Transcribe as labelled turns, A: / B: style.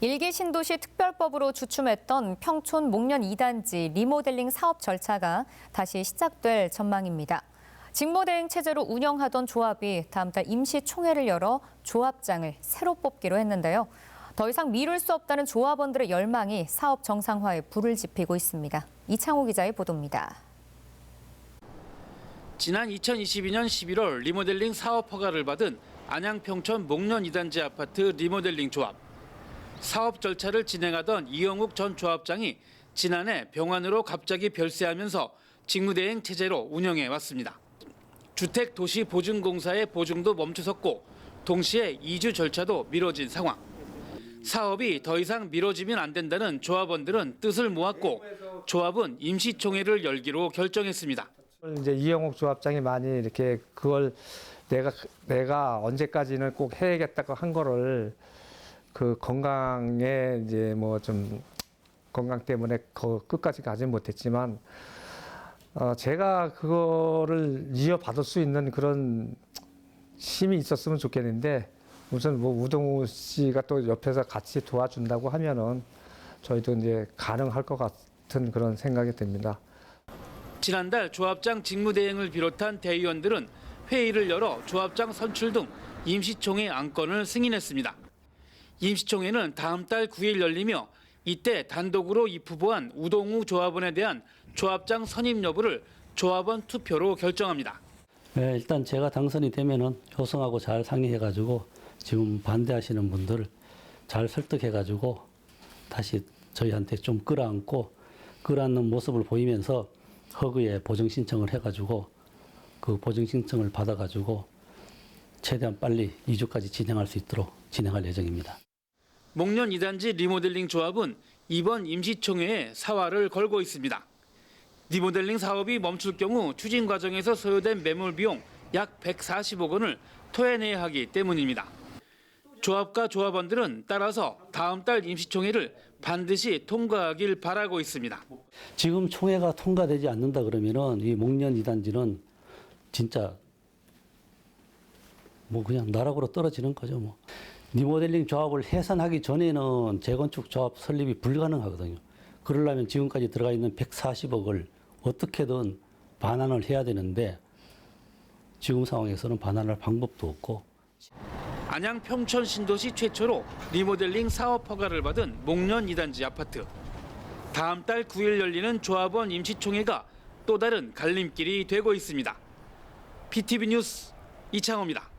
A: 일기 신도시 특별법으로 주춤했던 평촌 목련 2단지 리모델링 사업 절차가 다시 시작될 전망입니다. 직무대행 체제로 운영하던 조합이 다음 달 임시 총회를 열어 조합장을 새로 뽑기로 했는데요. 더 이상 미룰 수 없다는 조합원들의 열망이 사업 정상화에 불을 지피고 있습니다. 이창호 기자의 보도입니다.
B: 지난 2022년 11월 리모델링 사업 허가를 받은 안양 평촌 목련 2단지 아파트 리모델링 조합. 사업 절차를 진행하던 이영욱 전 조합장이 지난해 병안으로 갑자기 별세하면서 직무대행 체제로 운영해 왔습니다. 주택도시보증공사의 보증도 멈춰섰고 동시에 이주 절차도 미뤄진 상황. 사업이 더 이상 미뤄지면 안 된다는 조합원들은 뜻을 모았고 조합은 임시총회를 열기로 결정했습니다.
C: 이제 이영옥 조합장이 많이 이렇게 그걸 내가 내가 언제까지는 꼭 해야겠다고 한 거를 그 건강에 이제 뭐 좀 건강 때문에 거 끝까지 가지 못했지만 어 제가 그거를 이어받을 수 있는 그런 힘이 있었으면 좋겠는데 우선 뭐 우동우 씨가 또 옆에서 같이 도와준다고 하면은 저희도 이제 가능할 것 같은 그런 생각이 듭니다.
B: 지난달 조합장 직무대행을 비롯한 대의원들은 회의를 열어 조합장 선출 등 임시총회 안건을 승인했습니다. 임시총회는 다음 달 9일 열리며 이때 단독으로 입후보한 우동우 조합원에 대한 조합장 선임 여부를 조합원 투표로 결정합니다.
D: 네, 일단 제가 당선이 되면은 효성하고 잘 상의해가지고 지금 반대하시는 분들 잘 설득해가지고 다시 저희한테 좀 끌어안고 끌어안는 모습을 보이면서 허그에 보정 신청을 해가지고 그 보정 신청을 받아가지고 최대한 빨리 이주까지 진행할 수 있도록 진행할 예정입니다.
B: 목련 2단지 리모델링 조합은 이번 임시총회에 사활을 걸고 있습니다. 리모델링 사업이 멈출 경우 추진 과정에서 소요된 매몰 비용 약 140억 원을 토해내야 하기 때문입니다. 조합과 조합원들은 따라서 다음 달 임시총회를 반드시 통과하길 바라고 있습니다.
D: 지금 총회가 통과되지 않는다 그러면은 이 목련 이단지는 진짜 뭐 그냥 나락으로 떨어지는 거죠 뭐. 리모델링 조합을 해산하기 전에는 재건축 조합 설립이 불가능하거든요. 그러려면 지금까지 들어가 있는 140억을 어떻게든 반환을 해야 되는데 지금 상황에서는 반환할 방법도 없고
B: 안양 평촌 신도시 최초로 리모델링 사업 허가를 받은 목련 2단지 아파트. 다음 달 9일 열리는 조합원 임시총회가 또 다른 갈림길이 되고 있습니다. PTV 뉴스 이창호입니다.